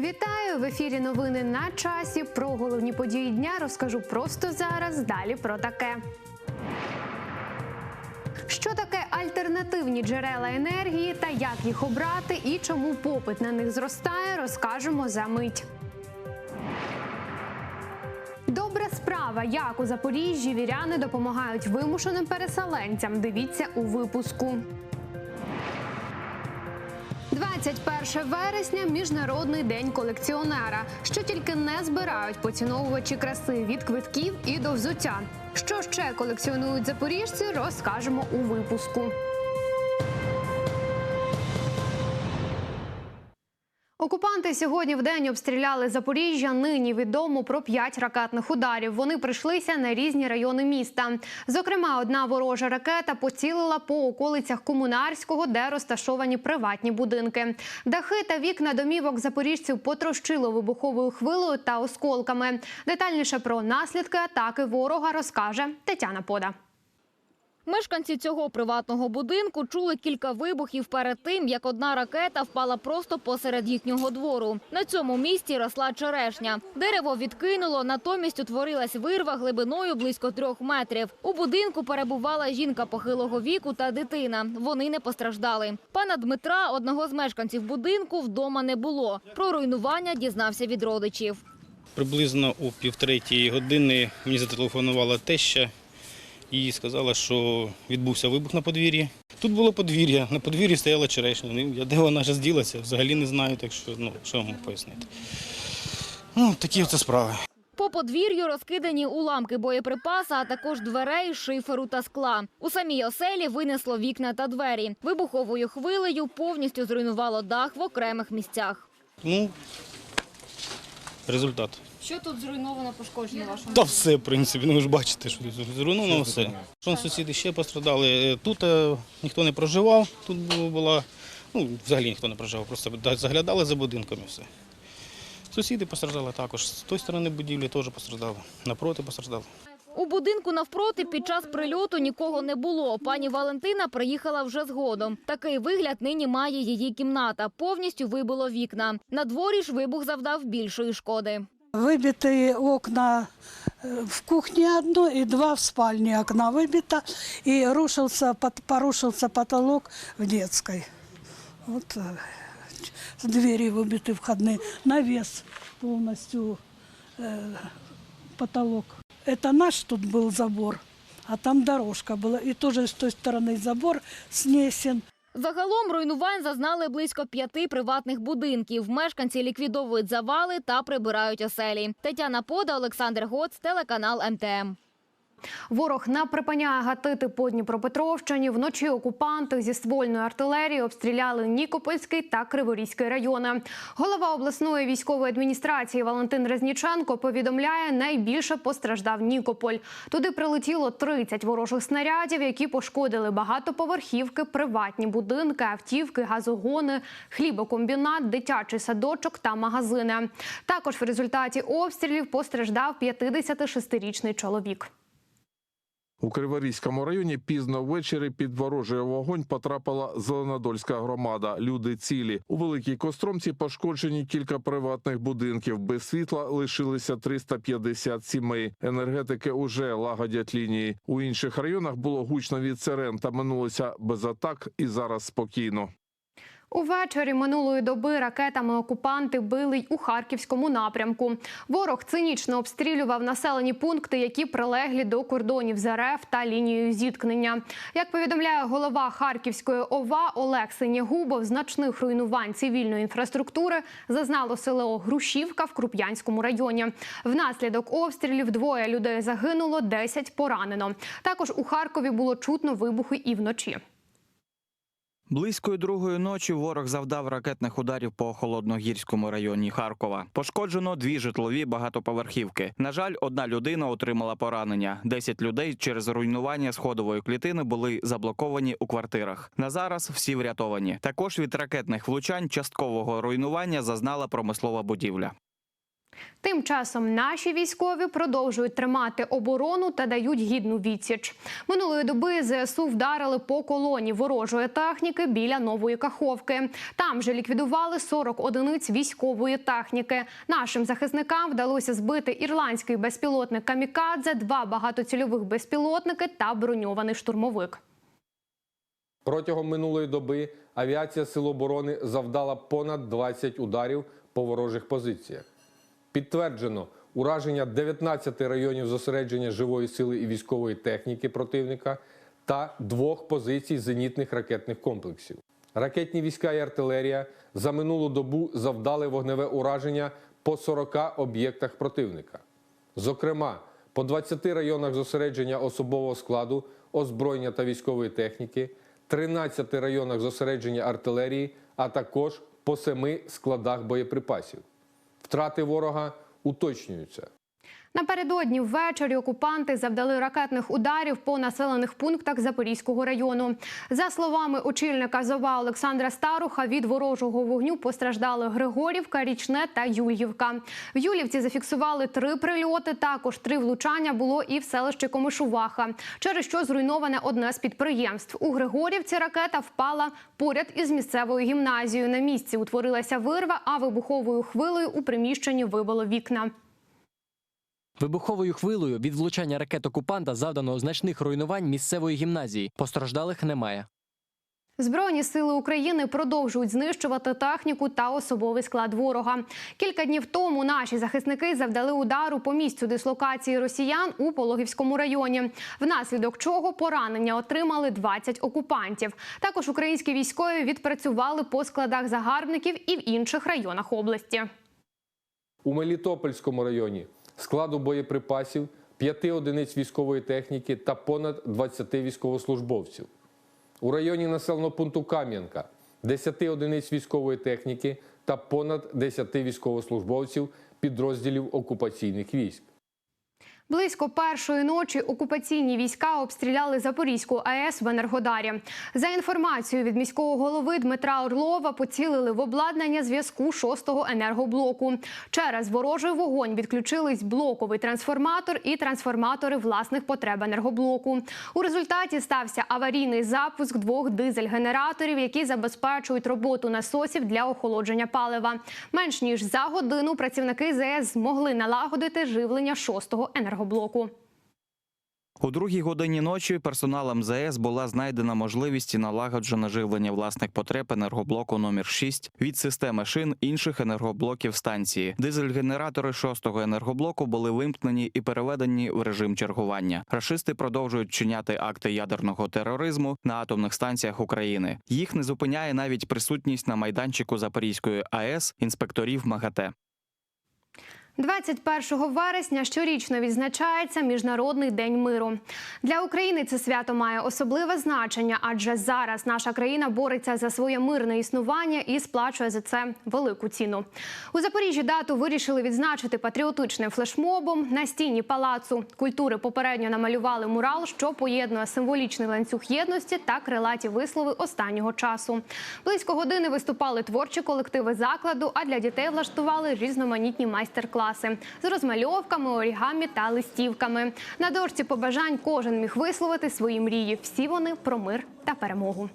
Вітаю в ефірі. Новини на часі. Про головні події дня розкажу просто зараз. Далі про таке. Що таке альтернативні джерела енергії та як їх обрати, і чому попит на них зростає, розкажемо за мить. Добра справа, як у Запоріжжі віряни допомагають вимушеним переселенцям. Дивіться у випуску. 21 вересня міжнародний день колекціонера. Що тільки не збирають поціновувачі краси від квитків і до взуття. Що ще колекціонують запоріжці, розкажемо у випуску. Окупанти сьогодні в день обстріляли Запоріжжя. Нині відомо про п'ять ракетних ударів. Вони прийшлися на різні райони міста. Зокрема, одна ворожа ракета поцілила по околицях Комунарського, де розташовані приватні будинки. Дахи та вікна домівок запоріжців потрощило вибуховою хвилою та осколками. Детальніше про наслідки атаки ворога розкаже Тетяна Пода. Мешканці цього приватного будинку чули кілька вибухів перед тим, як одна ракета впала просто посеред їхнього двору. На цьому місці росла черешня. Дерево відкинуло, натомість утворилась вирва глибиною близько трьох метрів. У будинку перебувала жінка похилого віку та дитина. Вони не постраждали. Пана Дмитра, одного з мешканців будинку, вдома не було. Про руйнування дізнався від родичів. Приблизно о півтретій години мені зателефонувала теща і сказала, що відбувся вибух на подвір'ї. Тут було подвір'я, на подвір'ї стояла черешня. Ну, Я де вона вже зділася, взагалі не знаю, так що ну, що можу пояснити. Ну, такі оце справи. По подвір'ю розкидані уламки боєприпаса, а також дверей, шиферу та скла. У самій оселі винесло вікна та двері. Вибуховою хвилею повністю зруйнувало дах в окремих місцях. Ну, результат. Що тут зруйновано пошкодження вашого? Та все, в принципі, ну ви ж бачите, що тут зруйновано все. Що сусіди ще пострадали. Е, Тут е, ніхто не проживав, тут бу- була, ну, взагалі ніхто не проживав, просто заглядали за будинком і все. Сусіди постраждали також. З тої сторони будівлі теж постраждали, напроти постраждали. У будинку навпроти під час прильоту нікого не було. Пані Валентина приїхала вже згодом. Такий вигляд нині має її кімната. Повністю вибило вікна. На дворі ж вибух завдав більшої шкоди. Выбитые окна э, в кухне одно и два в спальне окна выбито. И рушился, пот- порушился потолок в детской. Вот э, с двери выбиты входные. Навес полностью э, потолок. Это наш тут был забор, а там дорожка была. И тоже с той стороны забор снесен. Загалом руйнувань зазнали близько п'яти приватних будинків. Мешканці ліквідовують завали та прибирають оселі. Тетяна Пода, Олександр Гоц, телеканал МТМ. Ворог не припиняє гатити по Дніпропетровщині. Вночі окупанти зі ствольної артилерії обстріляли Нікопольський та Криворізький райони. Голова обласної військової адміністрації Валентин Резніченко повідомляє, найбільше постраждав Нікополь. Туди прилетіло 30 ворожих снарядів, які пошкодили багатоповерхівки, приватні будинки, автівки, газогони, хлібокомбінат, дитячий садочок та магазини. Також в результаті обстрілів постраждав 56-річний чоловік. У Криворізькому районі пізно ввечері під ворожий вогонь потрапила Зеленодольська громада. Люди цілі. У Великій Костромці пошкоджені кілька приватних будинків. Без світла лишилися 350 сімей. Енергетики уже лагодять лінії. У інших районах було гучно від сирен та минулося без атак і зараз спокійно. Увечері минулої доби ракетами окупанти били й у харківському напрямку. Ворог цинічно обстрілював населені пункти, які прилеглі до кордонів з РФ та лінією зіткнення. Як повідомляє голова Харківської ОВА Олег Синєгубов, значних руйнувань цивільної інфраструктури зазнало село Грушівка в Круп'янському районі. Внаслідок обстрілів двоє людей загинуло, 10 поранено. Також у Харкові було чутно вибухи і вночі. Близької другої ночі ворог завдав ракетних ударів по холодногірському районі Харкова. Пошкоджено дві житлові багатоповерхівки. На жаль, одна людина отримала поранення. Десять людей через руйнування сходової клітини були заблоковані у квартирах. На зараз всі врятовані. Також від ракетних влучань часткового руйнування зазнала промислова будівля. Тим часом наші військові продовжують тримати оборону та дають гідну відсіч. Минулої доби ЗСУ вдарили по колоні ворожої техніки біля нової каховки. Там же ліквідували 40 одиниць військової техніки. Нашим захисникам вдалося збити ірландський безпілотник камікадзе, два багатоцільових безпілотники та броньований штурмовик. Протягом минулої доби авіація Сил оборони завдала понад 20 ударів по ворожих позиціях. Підтверджено ураження 19 районів зосередження живої сили і військової техніки противника та двох позицій зенітних ракетних комплексів. Ракетні війська і артилерія за минулу добу завдали вогневе ураження по 40 об'єктах противника. Зокрема, по 20 районах зосередження особового складу, озброєння та військової техніки, 13 районах зосередження артилерії, а також по 7 складах боєприпасів. Втрати ворога уточнюються. Напередодні ввечері окупанти завдали ракетних ударів по населених пунктах Запорізького району. За словами очільника ЗОВА Олександра Старуха, від ворожого вогню постраждали Григорівка, Річне та Юльївка. В Юлівці зафіксували три прильоти. Також три влучання було і в селищі Комишуваха, через що зруйноване одне з підприємств. У Григорівці ракета впала поряд із місцевою гімназією. На місці утворилася вирва, а вибуховою хвилею у приміщенні вибило вікна. Вибуховою хвилею від влучання ракет окупанта завдано значних руйнувань місцевої гімназії. Постраждалих немає. Збройні сили України продовжують знищувати техніку та особовий склад ворога. Кілька днів тому наші захисники завдали удару по місцю дислокації росіян у Пологівському районі, внаслідок чого поранення отримали 20 окупантів. Також українські військові відпрацювали по складах загарбників і в інших районах області. У Мелітопольському районі складу боєприпасів, 5 одиниць військової техніки та понад 20 військовослужбовців. У районі населеного пункту Кам'янка 10 одиниць військової техніки та понад 10 військовослужбовців підрозділів окупаційних військ. Близько першої ночі окупаційні війська обстріляли Запорізьку АЕС в Енергодарі. За інформацією від міського голови Дмитра Орлова, поцілили в обладнання зв'язку шостого енергоблоку. Через ворожий вогонь відключились блоковий трансформатор і трансформатори власних потреб енергоблоку. У результаті стався аварійний запуск двох дизель-генераторів, які забезпечують роботу насосів для охолодження палива. Менш ніж за годину працівники ЗС змогли налагодити живлення шостого енергоблоку. У другій годині ночі персоналом ЗАЕС була знайдена можливість і налагоджено живлення власних потреб енергоблоку номер 6 від системи шин інших енергоблоків станції. Дизель-генератори шостого енергоблоку були вимкнені і переведені в режим чергування. Рашисти продовжують чиняти акти ядерного тероризму на атомних станціях України. Їх не зупиняє навіть присутність на майданчику Запорізької АЕС інспекторів МАГАТЕ. 21 вересня щорічно відзначається Міжнародний день миру. Для України це свято має особливе значення, адже зараз наша країна бореться за своє мирне існування і сплачує за це велику ціну. У Запоріжжі дату вирішили відзначити патріотичним флешмобом. На стіні палацу культури попередньо намалювали мурал, що поєднує символічний ланцюг єдності та крилаті вислови останнього часу. Близько години виступали творчі колективи закладу, а для дітей влаштували різноманітні майстер-класи з розмальовками, орігамі та листівками. На дошці побажань кожен міг висловити свої мрії. Всі вони про мир та перемогу.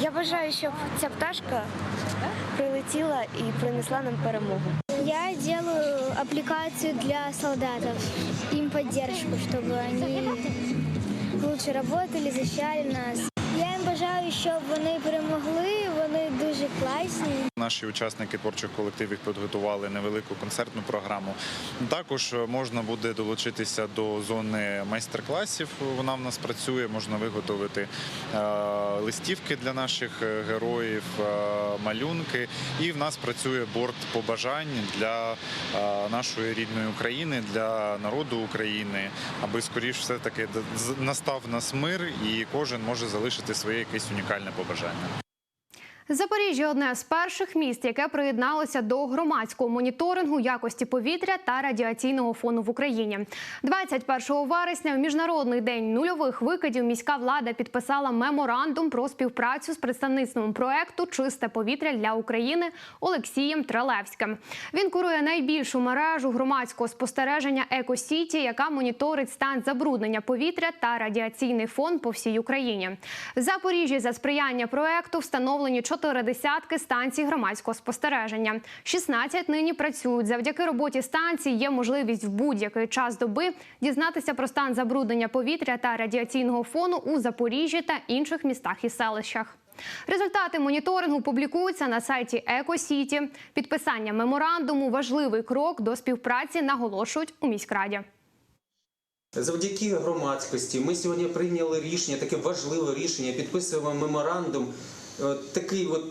Я бажаю, щоб ця пташка прилетіла і принесла нам перемогу. Я делаю аппликацию для солдатов, им поддержку, чтобы они лучше работали, защищали нас. Я їм бажаю, щоб вони перемогли, вони дуже класні. Наші учасники творчих колективів підготували невелику концертну програму. Також можна буде долучитися до зони майстер-класів. Вона в нас працює. Можна виготовити е, листівки для наших е, героїв, е, малюнки. І в нас працює борт побажань для е, нашої рідної України, для народу України, аби скоріш все таки настав нас мир, і кожен може залишити своє якесь унікальне побажання. Запоріжжя одне з перших міст, яке приєдналося до громадського моніторингу якості повітря та радіаційного фону в Україні. 21 вересня, в міжнародний день нульових викидів, міська влада підписала меморандум про співпрацю з представництвом проекту Чисте повітря для України Олексієм Тралевським. Він курує найбільшу мережу громадського спостереження Екосіті, яка моніторить стан забруднення повітря та радіаційний фон по всій Україні. В Запоріжжі за сприяння проекту встановлені чотири десятки станцій громадського спостереження. 16 нині працюють. Завдяки роботі станцій є можливість в будь-який час доби дізнатися про стан забруднення повітря та радіаційного фону у Запоріжжі та інших містах і селищах. Результати моніторингу публікуються на сайті Екосіті. Підписання меморандуму важливий крок до співпраці, наголошують у міськраді. Завдяки громадськості ми сьогодні прийняли рішення, таке важливе рішення, підписуємо меморандум. Е, Такий от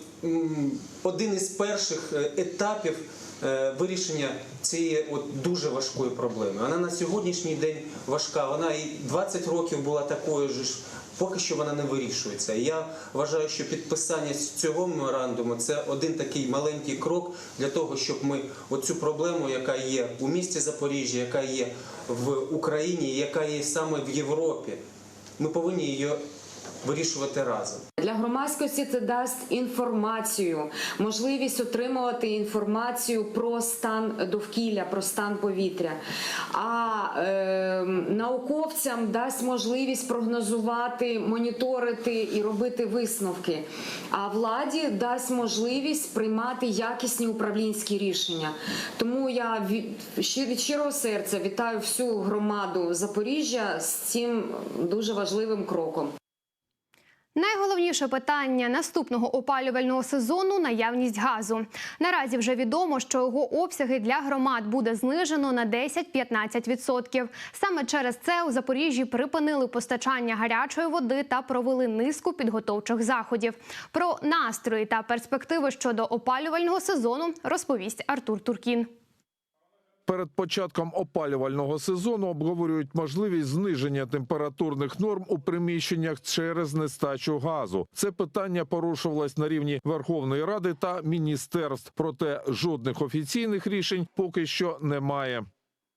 один із перших е, етапів е, вирішення цієї от дуже важкої проблеми. Вона на сьогоднішній день важка. Вона і 20 років була такою ж. Поки що вона не вирішується. Я вважаю, що підписання цього меморандуму це один такий маленький крок для того, щоб ми оцю проблему, яка є у місті Запоріжжя, яка є в Україні, яка є саме в Європі, ми повинні її вирішувати разом. Для громадськості це дасть інформацію, можливість отримувати інформацію про стан довкілля, про стан повітря. А е, науковцям дасть можливість прогнозувати, моніторити і робити висновки. А владі дасть можливість приймати якісні управлінські рішення. Тому я від щирого серця вітаю всю громаду Запоріжжя з цим дуже важливим кроком. Найголовніше питання наступного опалювального сезону наявність газу. Наразі вже відомо, що його обсяги для громад буде знижено на 10-15%. Саме через це у Запоріжжі припинили постачання гарячої води та провели низку підготовчих заходів. Про настрої та перспективи щодо опалювального сезону розповість Артур Туркін. Перед початком опалювального сезону обговорюють можливість зниження температурних норм у приміщеннях через нестачу газу. Це питання порушувалось на рівні Верховної Ради та міністерств. Проте жодних офіційних рішень поки що немає.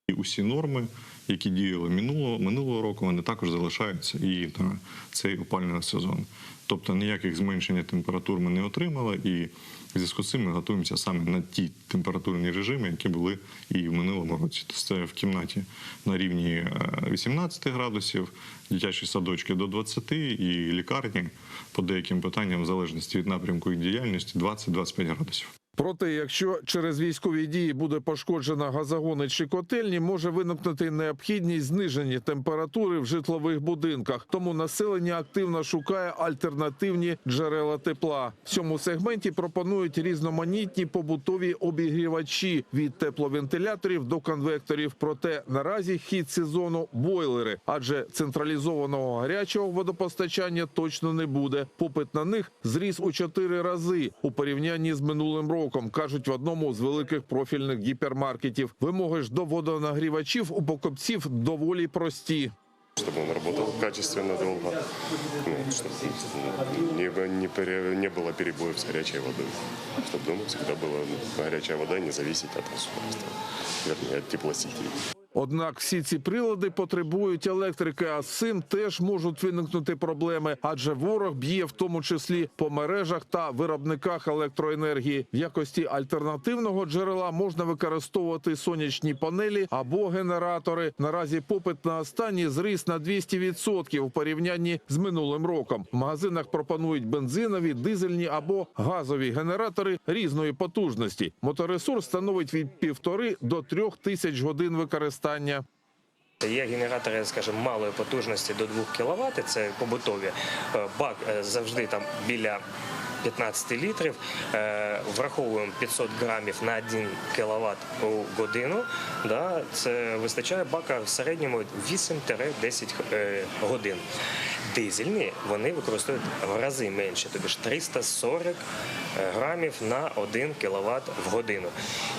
І усі норми, які діяли минулого, минулого року, вони також залишаються і на цей опалювальний сезон. Тобто ніяких зменшення температур ми не отримали, і в зв'язку з цим ми готуємося саме на ті температурні режими, які були і в минулому році. Тобто це в кімнаті на рівні е, 18 градусів, дитячі садочки до 20 і лікарні по деяким питанням, в залежності від напрямку їх діяльності, 20-25 градусів. Проте, якщо через військові дії буде пошкоджена газогони чи котельні, може виникнути необхідність зниження температури в житлових будинках. Тому населення активно шукає альтернативні джерела тепла. В цьому сегменті пропонують різноманітні побутові обігрівачі від тепловентиляторів до конвекторів. Проте наразі хід сезону бойлери, адже централізованого гарячого водопостачання точно не буде. Попит на них зріс у чотири рази у порівнянні з минулим роком, кажуть в одному з великих профільних гіпермаркетів. Вимоги ж до водонагрівачів у покупців доволі прості. чтобы он работал качественно, долго, ну, чтобы не, не, пере- не было перебоев с горячей водой, чтобы дома всегда была горячая вода, не зависеть от государства, вернее, от теплосетей. Однак всі ці прилади потребують електрики, а з цим теж можуть виникнути проблеми, адже ворог б'є в тому числі по мережах та виробниках електроенергії. В якості альтернативного джерела можна використовувати сонячні панелі або генератори. Наразі попит на останні зріс на 200% у порівнянні з минулим роком. В магазинах пропонують бензинові, дизельні або газові генератори різної потужності. Моторесурс становить від півтори до трьох тисяч годин використання. Є генератори, скажімо, малої потужності до 2 кВт, це побутові. Е, Бак е, завжди там біля 15 літрів. Е, Враховуємо 500 грамів на 1 кВт у годину. Це вистачає бака в середньому 8-10 е, годин. Дизельні вони використовують в рази менше, тобто ж 340 грамів на 1 кВт в годину.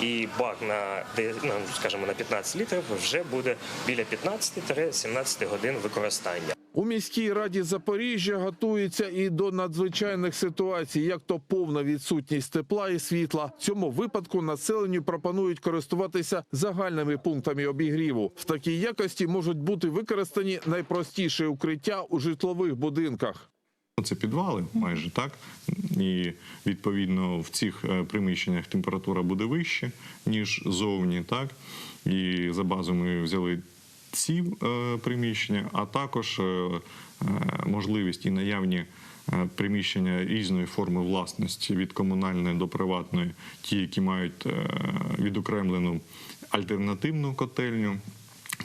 І бак на, ну, скажімо, на 15 літрів вже буде біля 15-17 годин використання. У міській раді Запоріжжя готуються і до надзвичайних ситуацій, як то повна відсутність тепла і світла. В цьому випадку населенню пропонують користуватися загальними пунктами обігріву. В такій якості можуть бути використані найпростіші укриття у житлових будинках. Це підвали майже так. І відповідно в цих е, приміщеннях температура буде вища, ніж зовні. Так? І за базу ми взяли ці е, приміщення, а також е, е, можливість і наявні приміщення різної форми власності від комунальної до приватної, ті, які мають відокремлену альтернативну котельню.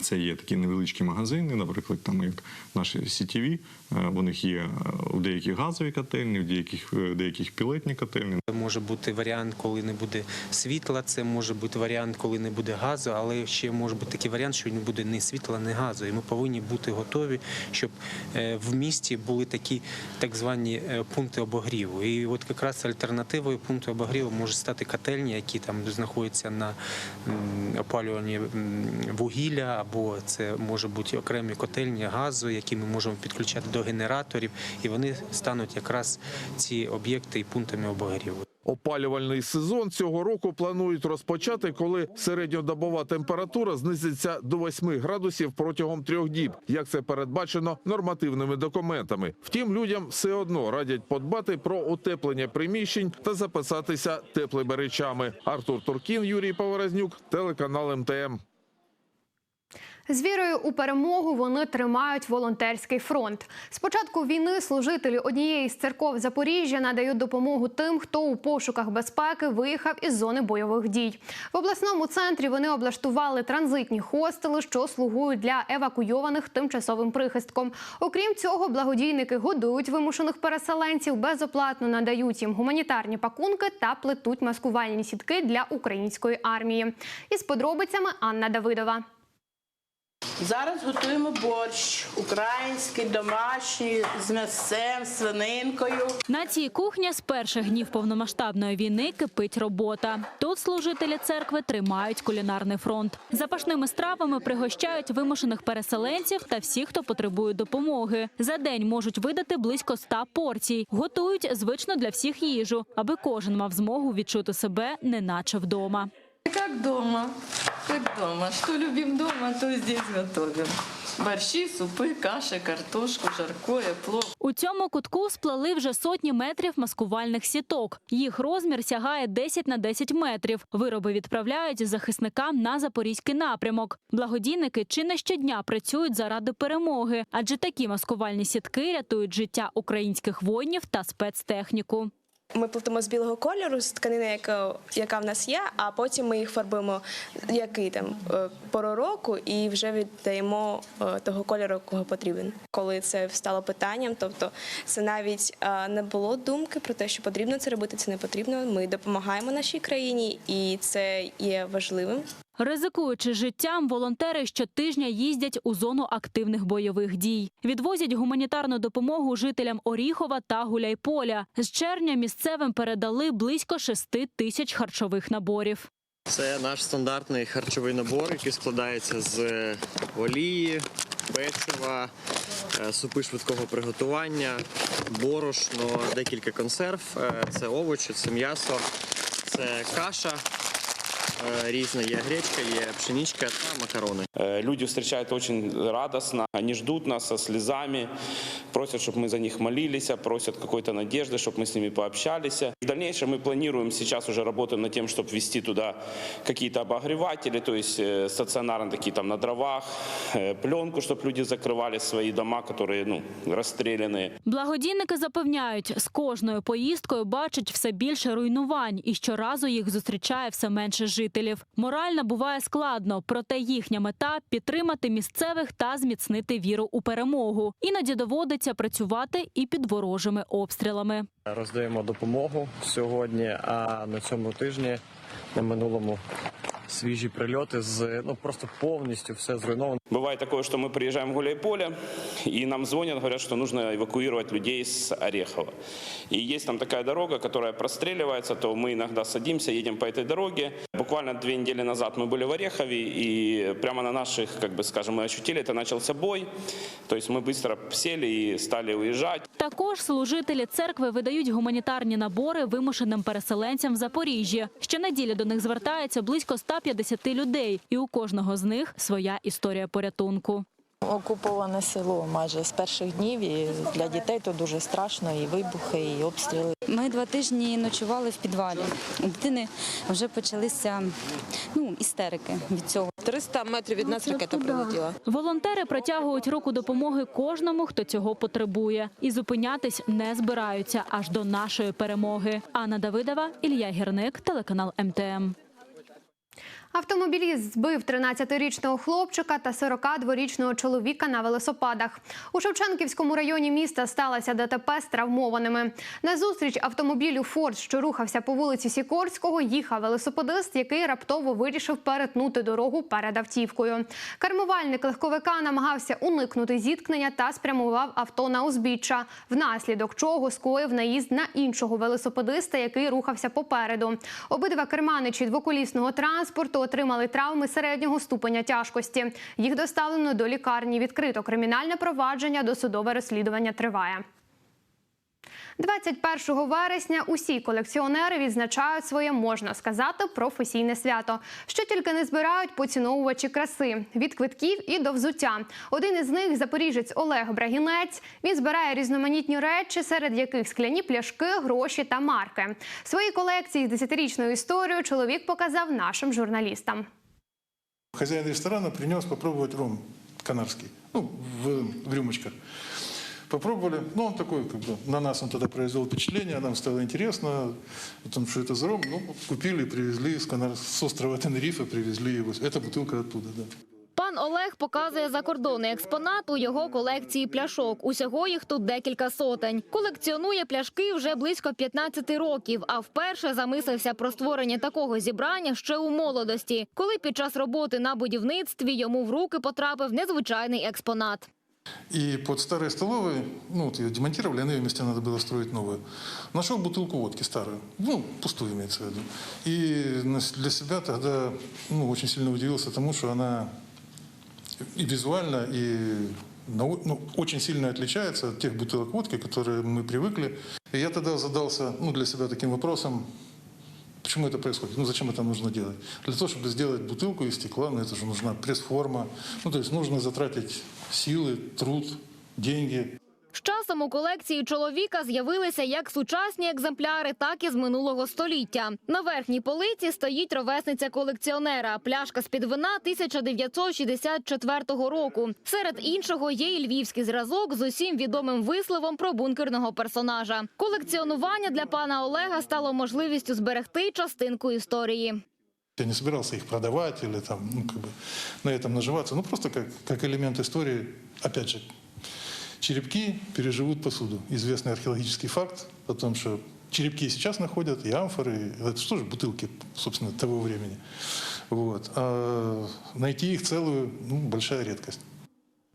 Це є такі невеличкі магазини, наприклад, там як наші сітєві, е, у них є е, у деяких газові котельні, в деяких, в деяких пілетні котельні. Це може бути варіант, коли не буде світла, це може бути варіант, коли не буде газу, але ще може бути такий варіант, що не буде ні світла, ні газу. І ми повинні бути готові, щоб е, в місті були такі так звані е, пункти обогріву. І от якраз альтернативою пункту обогріву може стати котельні, які там знаходяться на опалюванні вугілля, або це може бути окремі котельні газу, які ми можемо підключати до генераторів, і вони стануть якраз ці об'єкти і пунктами обогріву. Опалювальний сезон цього року планують розпочати, коли середньодобова температура знизиться до 8 градусів протягом трьох діб, як це передбачено нормативними документами. Втім, людям все одно радять подбати про утеплення приміщень та записатися теплими речами. Артур Туркін, Юрій Поворознюк, телеканал МТМ. З вірою у перемогу вони тримають волонтерський фронт. З початку війни служителі однієї з церков Запоріжжя надають допомогу тим, хто у пошуках безпеки виїхав із зони бойових дій. В обласному центрі вони облаштували транзитні хостели, що слугують для евакуйованих тимчасовим прихистком. Окрім цього, благодійники годують вимушених переселенців, безоплатно надають їм гуманітарні пакунки та плетуть маскувальні сітки для української армії. Із подробицями Анна Давидова. Зараз готуємо борщ український, домашній, з м'ясцем, свининкою. На цій кухні з перших днів повномасштабної війни кипить робота. Тут служителі церкви тримають кулінарний фронт. Запашними стравами пригощають вимушених переселенців та всіх, хто потребує допомоги. За день можуть видати близько 100 порцій. Готують звично для всіх їжу, аби кожен мав змогу відчути себе неначе вдома. Как дома, как дома. Что любим дома, то здесь готовим. Борщи, супы, каши, картошку, жаркое, плов. У цьому кутку сплели вже сотні метрів маскувальних сіток. Їх розмір сягає 10 на 10 метрів. Вироби відправляють захисникам на запорізький напрямок. Благодійники чи не щодня працюють заради перемоги, адже такі маскувальні сітки рятують життя українських воїнів та спецтехніку. Ми плетемо з білого кольору, з тканини, яка, яка в нас є, а потім ми їх фарбуємо який там е, пору року і вже віддаємо е, того кольору, кого потрібен. Коли це стало питанням, тобто це навіть е, не було думки про те, що потрібно це робити, це не потрібно. Ми допомагаємо нашій країні, і це є важливим. Ризикуючи життям, волонтери щотижня їздять у зону активних бойових дій. Відвозять гуманітарну допомогу жителям Оріхова та Гуляйполя. З червня місцевим передали близько 6 тисяч харчових наборів. Це наш стандартний харчовий набор, який складається з олії, печива, е, супи швидкого приготування, борошно, декілька консерв. Е, Це овочі, це м'ясо, це каша. е, Різна є гречка, є пшеничка та макарони. Э, Люди встречают очень радостно, они ждут нас со слезами, просят, чтобы мы за них молились, просят какой-то надежды, чтобы мы с ними пообщались. В дальнейшем мы планируем, сейчас уже работаем над тем, чтобы ввести туда какие-то обогреватели, то есть э, стационарно такие там на дровах, э, пленку, чтобы люди закрывали свои дома, которые ну, расстрелянные. Благодійники запевняють, з кожною поїздкою бачать все більше руйнувань і щоразу їх зустрічає все менше жителів. Морально буває складно, проте їхня мета підтримати місцевих та зміцнити віру у перемогу. Іноді доводиться працювати і під ворожими обстрілами. Роздаємо допомогу сьогодні, а на цьому тижні, на минулому свіжі прильоти з ну просто повністю все зруйновано. Бывает такое, что мы приезжаем в Гуляйполе, и нам звонят, говорят, что нужно эвакуировать людей с Орехова. И есть там такая дорога, которая простреливается, то мы иногда садимся, едем по этой дороге. Буквально две недели назад мы были в Орехове, и прямо на наших, как бы скажем, мы ощутили, это начался бой. То есть мы быстро сели и стали уезжать. Також служителі церкви видають гуманітарні набори вимушеним переселенцям в Запоріжжі. Щонеділі до них звертається близько 150 людей, і у кожного з них своя історія порятунку. Окуповане село майже з перших днів і для дітей то дуже страшно, і вибухи, і обстріли. Ми два тижні ночували в підвалі. У дитини вже почалися ну, істерики від цього. 300 метрів від нас ракета прилетіла. Волонтери протягують руку допомоги кожному, хто цього потребує, і зупинятись не збираються аж до нашої перемоги. Анна Давидова, Ілля Гірник, телеканал МТМ. Автомобіліст збив 13-річного хлопчика та 42-річного чоловіка на велосипедах. У Шевченківському районі міста сталося ДТП з травмованими. На зустріч автомобілю Форд, що рухався по вулиці Сікорського, їхав велосипедист, який раптово вирішив перетнути дорогу перед автівкою. Кермувальник легковика намагався уникнути зіткнення та спрямував авто на узбіччя, внаслідок чого скоїв наїзд на іншого велосипедиста, який рухався попереду. Обидва керманичі двоколісного транспорту отримали травми середнього ступеня тяжкості. Їх доставлено до лікарні. Відкрито кримінальне провадження. Досудове розслідування триває. 21 вересня усі колекціонери відзначають своє, можна сказати, професійне свято. Що тільки не збирають поціновувачі краси від квитків і до взуття. Один із них запоріжець Олег Брагінець. Він збирає різноманітні речі, серед яких скляні пляшки, гроші та марки. Свої колекції з 10-річною історією чоловік показав нашим журналістам. Хозяин ресторана принес попробовать ром канарский, ну, в, в рюмочках. Попробовали, ну, он такой, как бы, на нас он тогда произвел впечатление, нам стало интересно, о том, что это за ром, ну, купили, привезли с, Канар... с острова Тенерифе, привезли его. Эта бутылка оттуда, да. Пан Олег показує закордонний експонат у його колекції пляшок. Усього їх тут декілька сотень. Колекціонує пляшки вже близько 15 років, а вперше замислився про створення такого зібрання ще у молодості, коли під час роботи на будівництві йому в руки потрапив незвичайний експонат. И под старой столовой, ну, вот ее демонтировали, а на ее месте надо было строить новую. Нашел бутылку водки старую, ну, пустую имеется в виду. И на- для себя тогда, ну, очень сильно удивился тому, что она и визуально, и на- ну, очень сильно отличается от тех бутылок водки, к которые мы привыкли. И я тогда задался, ну, для себя таким вопросом, Почему это происходит? Ну, зачем это нужно делать? Для того, чтобы сделать бутылку из стекла, ну, это же нужна пресс-форма. Ну, то есть нужно затратить силы, труд, деньги. З часом у колекції чоловіка з'явилися як сучасні екземпляри, так і з минулого століття. На верхній полиці стоїть ровесниця колекціонера. Пляшка з-під вина 1964 року. Серед іншого є і львівський зразок з усім відомим висловом про бункерного персонажа. Колекціонування для пана Олега стало можливістю зберегти частинку історії. Я не собирался их продавать или там, ну, как бы на этом наживаться. Ну, просто как, как элемент истории, опять же, черепки переживут посуду. Известный археологический факт о том, что черепки и сейчас находят, и амфоры, и это что же бутылки, собственно, того времени. Вот. А найти их целую, ну, большая редкость.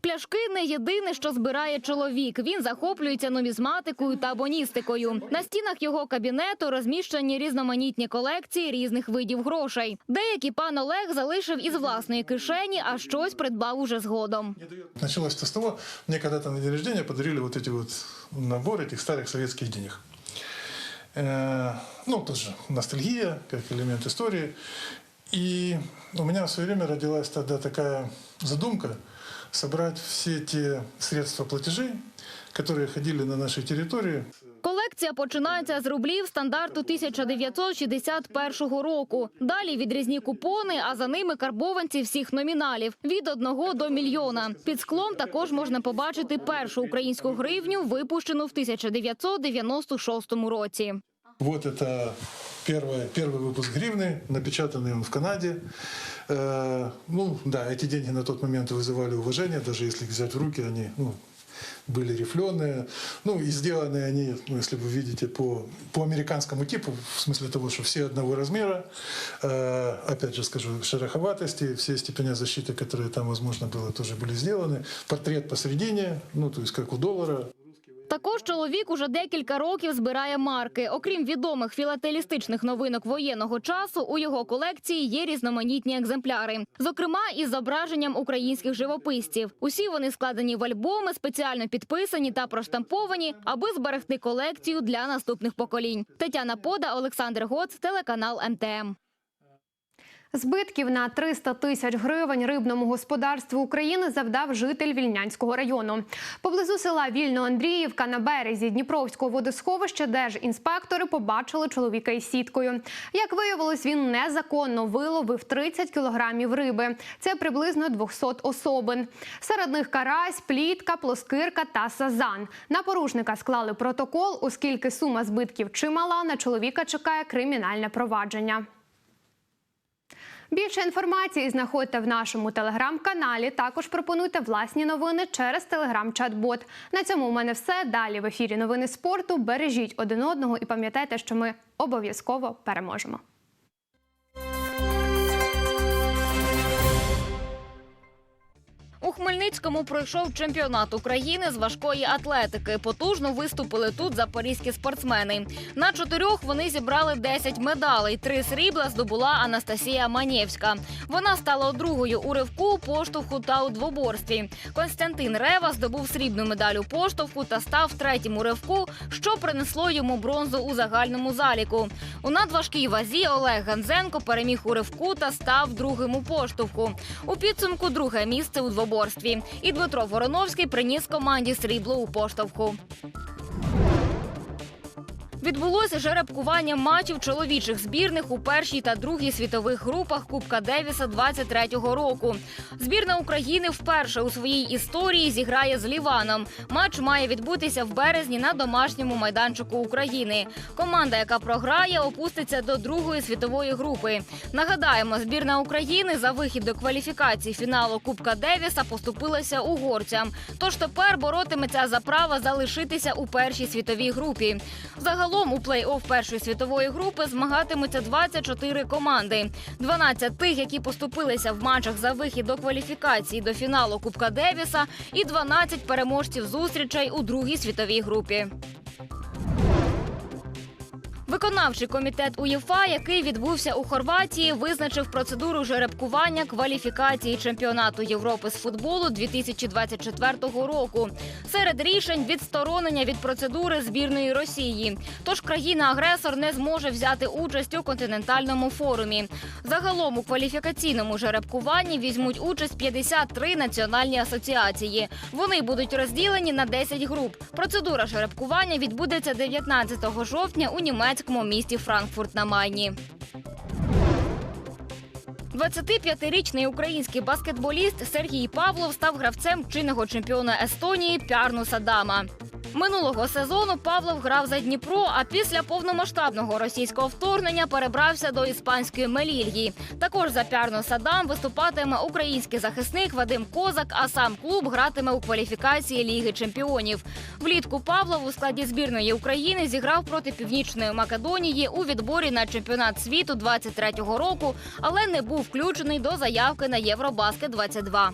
Пляшки не єдине, що збирає чоловік. Він захоплюється нумізматикою та абоністикою. На стінах його кабінету розміщені різноманітні колекції різних видів грошей. Деякі пан Олег залишив із власної кишені, а щось придбав уже згодом. Началось это с того, мне когда-то на день рождения подарили вот эти вот набор этих старых советских денег. Э, ну, тоже ностальгия, как элемент истории. И у меня в свое время родилась тогда такая задумка собрать все те средства платежей, которые ходили на нашей территории, Колекція починається з рублів стандарту 1961 року. Далі відрізні купони, а за ними карбованці всіх номіналів від одного до мільйона. Під склом також можна побачити першу українську гривню, випущену в 1996 році. Вот это первый, первый выпуск гривны, напечатанный он в Канаде. Э, ну, да, эти деньги на тот момент вызывали уважение, даже если их взять в руки, они, ну, были рифленые. Ну, и сделаны они, ну, если вы видите, по, по американскому типу, в смысле того, что все одного размера. Э, опять же скажу, шероховатости, все степеня защиты, которые там, возможно, было, тоже были сделаны. Портрет посередине, ну, то есть как у доллара. Також чоловік уже декілька років збирає марки. Окрім відомих філателістичних новинок воєнного часу, у його колекції є різноманітні екземпляри, зокрема із зображенням українських живописців. Усі вони складені в альбоми, спеціально підписані та проштамповані, аби зберегти колекцію для наступних поколінь. Тетяна Пода, Олександр Гоц, телеканал МТМ. Збитків на 300 тисяч гривень рибному господарству України завдав житель Вільнянського району. Поблизу села Вільно-Андріївка на березі Дніпровського водосховища держінспектори побачили чоловіка із сіткою. Як виявилось, він незаконно виловив 30 кілограмів риби. Це приблизно 200 особин. Серед них карась, плітка, плоскирка та сазан. На порушника склали протокол, оскільки сума збитків чимала. На чоловіка чекає кримінальне провадження. Більше інформації знаходьте в нашому телеграм-каналі. Також пропонуйте власні новини через телеграм-чат-бот. На цьому у мене все. Далі в ефірі новини спорту. Бережіть один одного і пам'ятайте, що ми обов'язково переможемо. У Хмельницькому пройшов чемпіонат України з важкої атлетики. Потужно виступили тут запорізькі спортсмени. На чотирьох вони зібрали 10 медалей. Три срібла здобула Анастасія Манєвська. Вона стала другою у ривку, поштовху та у двоборстві. Константин Рева здобув срібну медаль у поштовху та став третім у ривку, що принесло йому бронзу у загальному заліку. У надважкій вазі Олег Ганзенко переміг у ривку та став другим у поштовху. У підсумку друге місце у двоборстві. І Дмитро Вороновський приніс команді срібло у поштовху. Відбулося жеребкування матчів чоловічих збірних у першій та другій світових групах Кубка Девіса 23-го року. Збірна України вперше у своїй історії зіграє з Ліваном. Матч має відбутися в березні на домашньому майданчику України. Команда, яка програє, опуститься до другої світової групи. Нагадаємо, збірна України за вихід до кваліфікації фіналу Кубка Девіса поступилася угорцям. Тож тепер боротиметься за право залишитися у першій світовій групі. Загалом у плей-офф першої світової групи змагатимуться 24 команди. 12 тих, які поступилися в матчах за вихід до кваліфікації до фіналу Кубка Девіса, і 12 переможців зустрічей у другій світовій групі. Виконавчий комітет УЄФА, який відбувся у Хорватії, визначив процедуру жеребкування кваліфікації чемпіонату Європи з футболу 2024 року. Серед рішень відсторонення від процедури збірної Росії. Тож країна-агресор не зможе взяти участь у континентальному форумі. Загалом у кваліфікаційному жеребкуванні візьмуть участь 53 національні асоціації. Вони будуть розділені на 10 груп. Процедура жеребкування відбудеться 19 жовтня у німецькому місті Франкфурт на Майні. 25-річний український баскетболіст Сергій Павлов став гравцем чинного чемпіона Естонії Пярну Садама. Минулого сезону Павлов грав за Дніпро, а після повномасштабного російського вторгнення перебрався до іспанської Мелільї. Також за Пярну Садам виступатиме український захисник Вадим Козак, а сам клуб гратиме у кваліфікації Ліги Чемпіонів. Влітку Павлов у складі збірної України зіграв проти Північної Македонії у відборі на чемпіонат світу 23-го року, але не був включений до заявки на Євробаскет 22